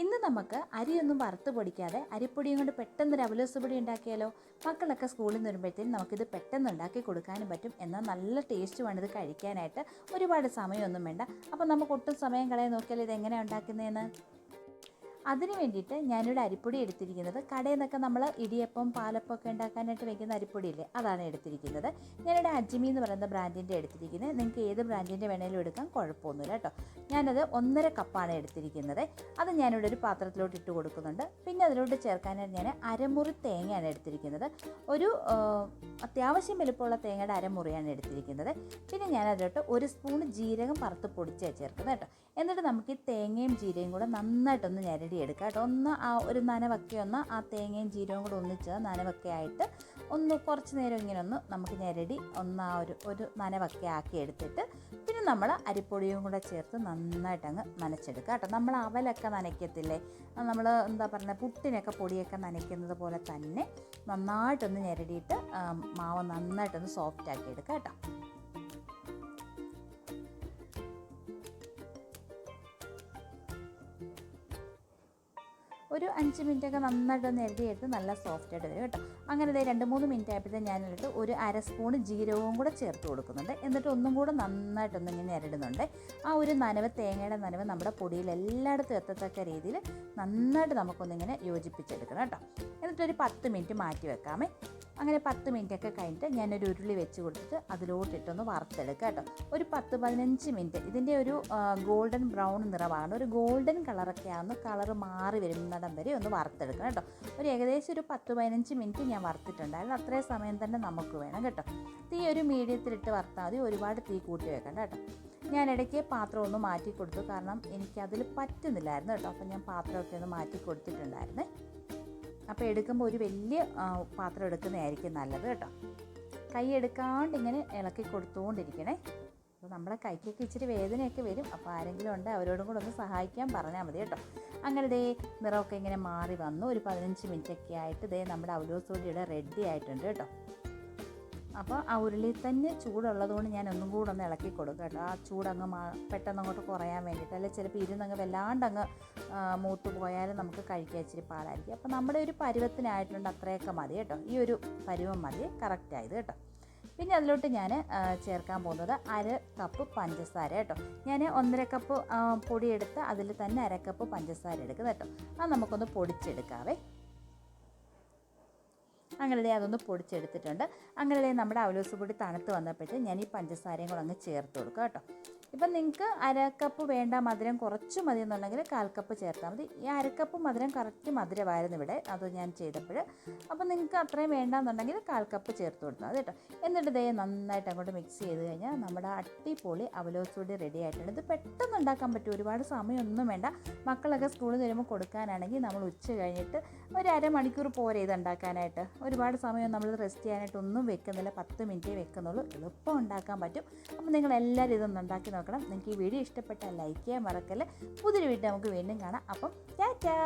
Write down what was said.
ഇന്ന് നമുക്ക് അരിയൊന്നും വറുത്ത് പൊടിക്കാതെ അരിപ്പൊടിയും കൊണ്ട് പെട്ടെന്ന് അവലോസ് പൊടി ഉണ്ടാക്കിയാലോ? മക്കളൊക്കെ സ്കൂളിൽ നിന്ന് വരുമ്പോഴത്തേക്കും നമുക്കിത് പെട്ടെന്ന് ഉണ്ടാക്കി കൊടുക്കാനും പറ്റും. എന്നാൽ നല്ല ടേസ്റ്റുമാണ് ഇത് കഴിക്കാനായിട്ട്. ഒരുപാട് സമയമൊന്നും വേണ്ട. അപ്പോൾ നമുക്ക് ഒട്ടും സമയം കളയാൻ നോക്കിയാൽ ഇത് എങ്ങനെയാണ് ഉണ്ടാക്കുന്നതെന്ന്? അതിന് വേണ്ടിയിട്ട് ഞാനിവിടെ അരിപ്പൊടി എടുത്തിരിക്കുന്നത്. കടയിൽ നിന്നൊക്കെ നമ്മൾ ഇടിയപ്പം പാലപ്പം ഒക്കെ ഉണ്ടാക്കാനായിട്ട് വെക്കുന്ന അരിപ്പൊടിയില്ലേ അതാണ് എടുത്തിരിക്കുന്നത്. ഞാനിവിടെ അജ്മി എന്ന് പറയുന്ന ബ്രാൻഡിന്റെ എടുത്തിരിക്കുന്നത്. നിങ്ങൾക്ക് ഏത് ബ്രാൻഡിന്റെ വേണേലും എടുക്കാം കുഴപ്പമൊന്നുമില്ല കേട്ടോ. ഞാനത് ഒന്നര കപ്പാണ് എടുത്തിരിക്കുന്നത്. അത് ഞാനിവിടെ ഒരു പാത്രത്തിലോട്ട് ഇട്ട് കൊടുക്കുന്നുണ്ട്. പിന്നെ അതിലോട്ട് ചേർക്കാനായിട്ട് ഞാൻ അരമുറി തേങ്ങയാണ് എടുത്തിരിക്കുന്നത്. ഒരു അത്യാവശ്യം വലുപ്പമുള്ള തേങ്ങയുടെ അരമുറിയാണ് എടുത്തിരിക്കുന്നത്. പിന്നെ ഞാനതിലോട്ട് ഒരു സ്പൂൺ ജീരകം പറത്ത് പൊടിച്ചാണ് ചേർക്കുന്നത് കേട്ടോ. എന്നിട്ട് നമുക്ക് ഈ തേങ്ങയും ജീരയും കൂടെ നന്നായിട്ടൊന്ന് ഞരടിയെടുക്കാം കേട്ടോ. ഒന്ന് ആ ഒരു നനവൊക്കെ ഒന്ന് ആ തേങ്ങയും ജീരകവും കൂടെ ഒന്നിച്ച് നനവൊക്കെ ആയിട്ട് ഒന്ന് കുറച്ച് നേരം ഇങ്ങനെ ഒന്ന് നമുക്ക് ഞരടി ഒന്ന് ആ ഒരു ഒരു നനവൊക്കെ ആക്കി എടുത്തിട്ട് പിന്നെ നമ്മൾ അരിപ്പൊടിയും കൂടെ ചേർത്ത് നന്നായിട്ട് അങ്ങ് നനച്ചെടുക്കുക കേട്ടോ. നമ്മൾ അവലൊക്കെ നനയ്ക്കത്തില്ലേ? നമ്മൾ എന്താ പറയുക പുട്ടിനൊക്കെ പൊടിയൊക്കെ നനയ്ക്കുന്നത് പോലെ തന്നെ നന്നായിട്ടൊന്ന് ഞരടിയിട്ട് മാവ് നന്നായിട്ടൊന്ന് സോഫ്റ്റ് ആക്കി എടുക്കുക കേട്ടോ. ഒരു അഞ്ച് മിനിറ്റൊക്കെ നന്നായിട്ട് നേരത്തെ എടുത്ത് നല്ല സോഫ്റ്റ് ആയിട്ട് വരും കേട്ടോ. അങ്ങനെ ദേ രണ്ട് മൂന്ന് മിനിറ്റ് ആയപ്പോഴത്തെ ഞാനിട്ട് ഒരു അര സ്പൂൺ ജീരകവും കൂടെ ചേർത്ത് കൊടുക്കുന്നുണ്ട്. എന്നിട്ട് ഒന്നും കൂടെ നന്നായിട്ടൊന്ന് ഇങ്ങനെ ഇരടുന്നുണ്ട് ആ ഒരു നനവ് തേങ്ങയുടെ നനവ് നമ്മുടെ പൊടിയിൽ എല്ലായിടത്തും എത്തത്തക്ക രീതിയിൽ നന്നായിട്ട് നമുക്കൊന്നിങ്ങനെ യോജിപ്പിച്ചെടുക്കണം കേട്ടോ. എന്നിട്ടൊരു പത്ത് മിനിറ്റ് മാറ്റി വെക്കാമേ. അങ്ങനെ പത്ത് മിനിറ്റൊക്കെ കഴിഞ്ഞിട്ട് ഞാനൊരു ഉരുളി വെച്ച് കൊടുത്തിട്ട് അതിലോട്ടിട്ടൊന്ന് വറുത്തെടുക്കുക കേട്ടോ. ഒരു പത്ത് പതിനഞ്ച് മിനിറ്റ്. ഇതിന്റെ ഒരു ഗോൾഡൻ ബ്രൗൺ നിറമാണ്. ഒരു ഗോൾഡൻ കളറൊക്കെ ആകുന്ന കളർ മാറി വരുന്നിടം വരെ ഒന്ന് വറുത്തെടുക്കണം കേട്ടോ. ഒരു ഏകദേശം ഒരു പത്ത് പതിനഞ്ച് മിനിറ്റ് ഞാൻ വറുത്തിട്ടുണ്ടായിരുന്നു. അത്രയും സമയം തന്നെ നമുക്ക് വേണം കേട്ടോ. തീ ഒരു മീഡിയത്തിലിട്ട് വറുത്താൽ മതി. ഒരുപാട് തീ കൂട്ടി വെക്കണം കേട്ടോ. ഞാൻ ഇടയ്ക്ക് പാത്രം ഒന്ന് മാറ്റി കൊടുത്തു. കാരണം എനിക്കതിൽ പറ്റുന്നില്ലായിരുന്നു കേട്ടോ. അപ്പം ഞാൻ പാത്രമൊക്കെ ഒന്ന് മാറ്റി കൊടുത്തിട്ടുണ്ടായിരുന്നേ. അപ്പോൾ എടുക്കുമ്പോൾ ഒരു വലിയ പാത്രം എടുക്കുന്നതായിരിക്കും നല്ലത് കേട്ടോ. കൈ എടുക്കാണ്ട് ഇങ്ങനെ ഇളക്കി കൊടുത്തുകൊണ്ടിരിക്കണേ അപ്പോൾ നമ്മുടെ കൈക്കൊക്കെ ഇച്ചിരി വേദനയൊക്കെ വരും. അപ്പോൾ ആരെങ്കിലും ഉണ്ട് അവരോടും കൂടെ ഒന്ന് സഹായിക്കാൻ പറഞ്ഞാൽ മതി കേട്ടോ. അങ്ങനെ ദേ നിറമൊക്കെ ഇങ്ങനെ മാറി വന്നു. ഒരു പതിനഞ്ച് മിനിറ്റൊക്കെ ആയിട്ട് ദേ നമ്മുടെ അവലോസോടിയുടെ റെഡി ആയിട്ടുണ്ട് കേട്ടോ. അപ്പോൾ ആ ഉരുളിയിൽ തന്നെ ചൂടുള്ളതുകൊണ്ട് ഞാൻ ഒന്നും കൂടെ ഒന്ന് ഇളക്കി കൊടുക്കുക കേട്ടോ. ആ ചൂടങ്ങ് മാ പെട്ടെന്ന് അങ്ങോട്ട് കുറയാൻ വേണ്ടിയിട്ട് അല്ലെങ്കിൽ ചിലപ്പോൾ ഇരുന്നങ്ങ് വല്ലാണ്ടങ്ങ് മൂത്ത് പോയാലും നമുക്ക് കഴിക്കാൻ ഇച്ചിരി പാടായിരിക്കും. അപ്പോൾ നമ്മുടെ ഒരു പരുവത്തിനായിട്ടുണ്ട് അത്രയൊക്കെ മതി കേട്ടോ. ഈ ഒരു പരുവം മതി. കറക്റ്റായത് കേട്ടോ. പിന്നെ അതിലോട്ട് ഞാൻ ചേർക്കാൻ പോകുന്നത് അര കപ്പ് പഞ്ചസാര കേട്ടോ. ഞാൻ ഒന്നര കപ്പ് പൊടിയെടുത്ത് അതിൽ തന്നെ അര കപ്പ് പഞ്ചസാര എടുക്കുക കേട്ടോ. അത് നമുക്കൊന്ന് പൊടിച്ചെടുക്കാവേ. അങ്ങനെ അതൊന്ന് പൊടിച്ചെടുത്തിട്ടുണ്ട്. അങ്ങനെ നമ്മുടെ അവലോസ് പൊടി തണുത്ത് വന്നപ്പോഴത്തേക്ക് ഞാൻ ഈ പഞ്ചസാരയും കൂടെ അങ്ങ് ചേർത്ത് കൊടുക്കാം കേട്ടോ. ഇപ്പം നിങ്ങൾക്ക് അരക്കപ്പ് വേണ്ട മധുരം കുറച്ച് മതി എന്നുണ്ടെങ്കിൽ കാൽ കപ്പ് ചേർത്താൽ മതി. ഈ അരക്കപ്പ് മധുരം കറക്റ്റ് മധുരമായിരുന്നു ഇവിടെ. അത് ഞാൻ ചെയ്തപ്പോൾ അപ്പം നിങ്ങൾക്ക് അത്രയും വേണ്ടാന്നുണ്ടെങ്കിൽ കാൽ കപ്പ് ചേർത്ത് കൊടുത്താൽ മതി കേട്ടോ. എന്നിട്ട് ദേ നന്നായിട്ട് അങ്ങോട്ട് മിക്സ് ചെയ്ത് കഴിഞ്ഞാൽ നമ്മുടെ അട്ടിപ്പൊളി അവലോസ് പൊടി റെഡി ആയിട്ടുണ്ട്. ഇത് പെട്ടെന്ന് ഉണ്ടാക്കാൻ പറ്റും. ഒരുപാട് സമയമൊന്നും വേണ്ട. മക്കളൊക്കെ സ്കൂളിൽ വരുമ്പോൾ കൊടുക്കാനാണെങ്കിൽ നമ്മൾ ഉച്ച കഴിഞ്ഞിട്ട് ഒരു അരമണിക്കൂർ പോരെ ഇത് ഉണ്ടാക്കാനായിട്ട്. ഒരുപാട് സമയം നമ്മൾ റെസ്റ്റ് ചെയ്യാനായിട്ട് ഒന്നും വെക്കുന്നില്ല. പത്ത് മിനിറ്റേ വെക്കുന്നുള്ളൂ. എളുപ്പം ഉണ്ടാക്കാൻ പറ്റും. അപ്പോൾ നിങ്ങൾ എല്ലാവരും ഇതൊന്ന് ഉണ്ടാക്കി നോക്കണം. നിങ്ങൾക്ക് ഈ വീഡിയോ ഇഷ്ടപ്പെട്ടാൽ ലൈക്ക് ചെയ്യാൻ മറക്കല്ലേ. പുതിയൊരു വീഡിയോ നമുക്ക് വീണ്ടും കാണാം. അപ്പം ടാറ്റാ!